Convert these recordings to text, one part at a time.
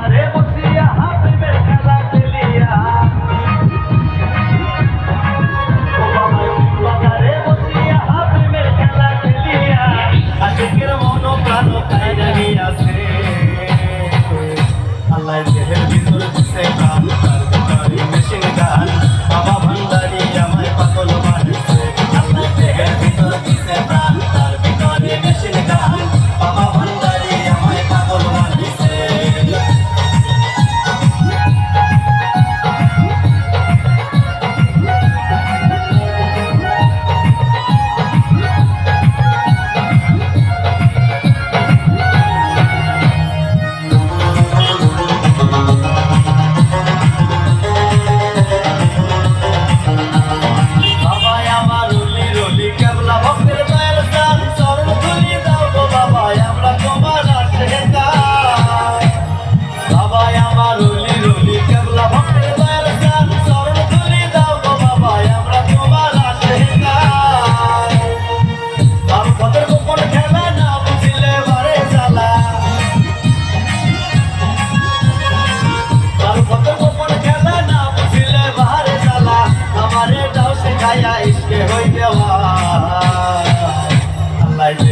Haremos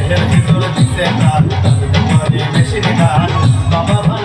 এর ভিতরে দিছে কার বাবা